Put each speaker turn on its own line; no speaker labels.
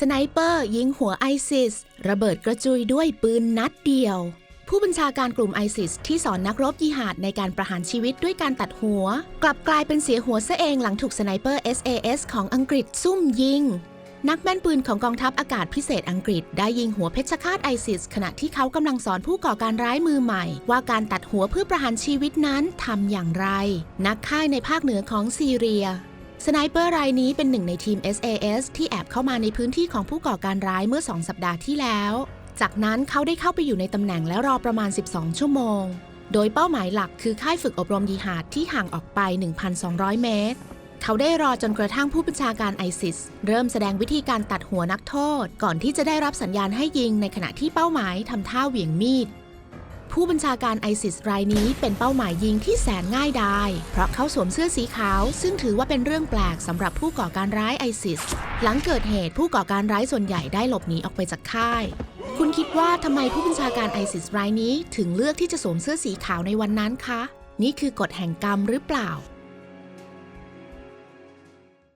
สไนเปอร์ยิงหัวไอซิส ระเบิดกระจุยด้วยปืนนัดเดียว ผู้บัญชาการกลุ่มไอซิส ที่สอนนักรบยิหาดในการประหารชีวิตด้วยการตัดหัว กลับกลายเป็นเสียหัวซะเองหลังถูกสไนเปอร์ SAS ของอังกฤษซุ่มยิง นักแม่นปืนของกองทัพอากาศพิเศษอังกฤษ ได้ยิงหัวเพชฌฆาตไอซิส ขณะที่เขากำลังสอนผู้ก่อการร้ายมือใหม่ ว่าการตัดหัวเพื่อประหารชีวิตนั้นทำอย่างไร นักค่ายในภาคเหนือของซีเรีย สไนเปอร์รายนี้เป็นหนึ่งในทีม SAS ที่แอบเข้ามาในพื้นที่ของผู้ก่อการร้ายเมื่อ 2 สัปดาห์ที่แล้ว จากนั้นเขาได้เข้าไปอยู่ในตำแหน่งและรอประมาณ 12 ชั่วโมง โดยเป้าหมายหลักคือค่ายฝึกอบรมยิหาดที่ห่างออกไป 1,200 เมตร เขาได้รอจนกระทั่งผู้บัญชาการไอซิสเริ่มแสดงวิธีการตัดหัวนักโทษ ก่อนที่จะได้รับสัญญาณให้ยิงในขณะที่เป้าหมายทำท่าเหวี่ยงมีด ผู้บัญชาการไอซิสรายนี้เป็นเป้าหมายยิงที่แสนง่ายดาย เพราะเขาสวมเสื้อสีขาว ซึ่งถือว่าเป็นเรื่องแปลกสำหรับผู้ก่อการร้ายไอซิส หลังเกิดเหตุผู้ก่อการร้ายส่วนใหญ่ได้หลบหนีออกไปจากค่าย คุณคิดว่าทำไมผู้บัญชาการไอซิสรายนี้ถึงเลือกที่จะสวมเสื้อสีขาวในวันนั้นคะ นี่คือกฎแห่งกรรมหรือเปล่า